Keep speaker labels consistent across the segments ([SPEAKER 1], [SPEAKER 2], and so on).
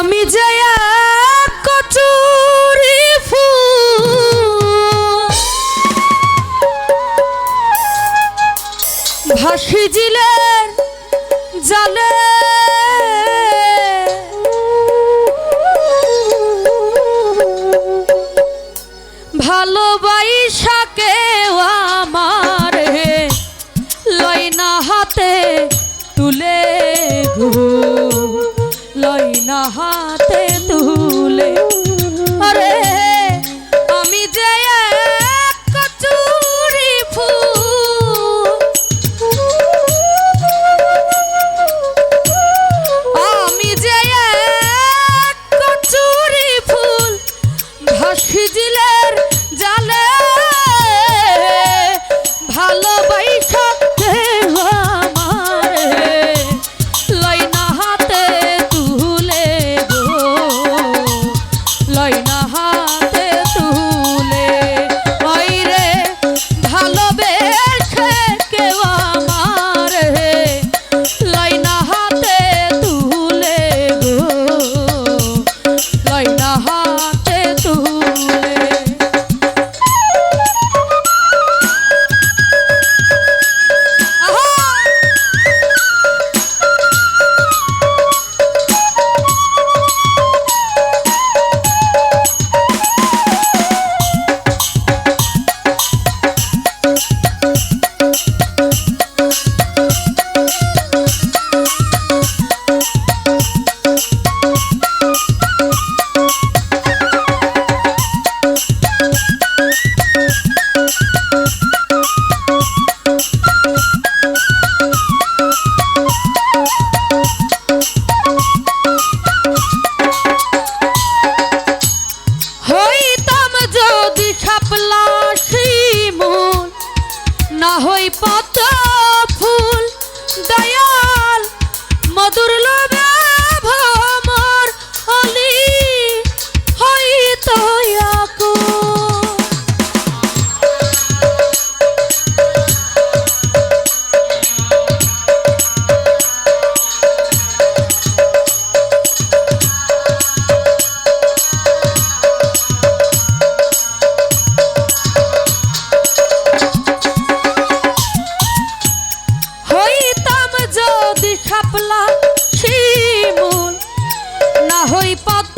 [SPEAKER 1] আমি যে এক কচুরি ফুল ভাসি হই পদ্ম ফুল দয়াল মধুর ল খাপলা শিমুল না হই পথ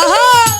[SPEAKER 1] Ahoy!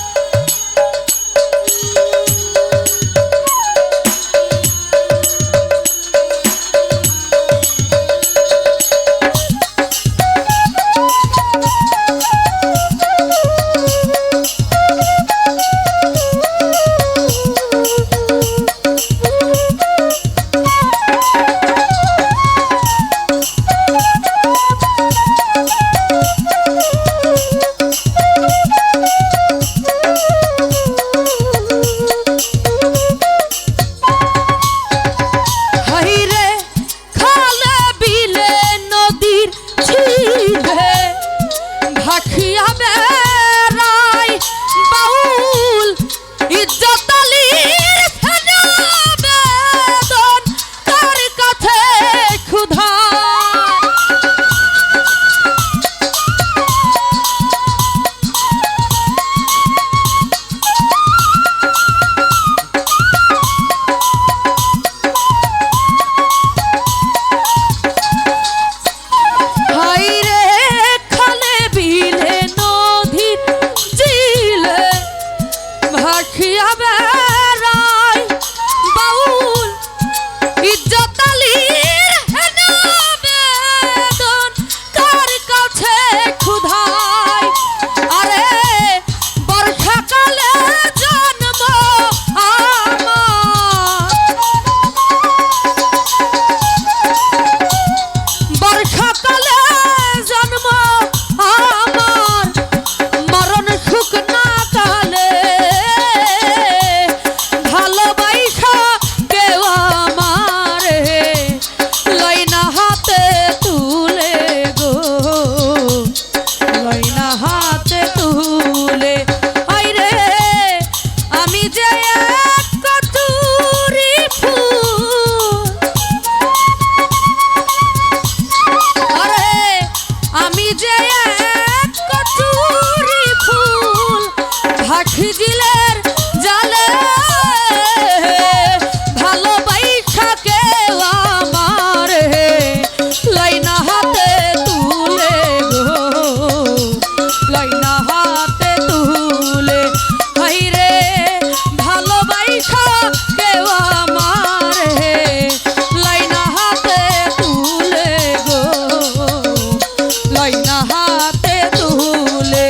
[SPEAKER 1] হাতে তুলে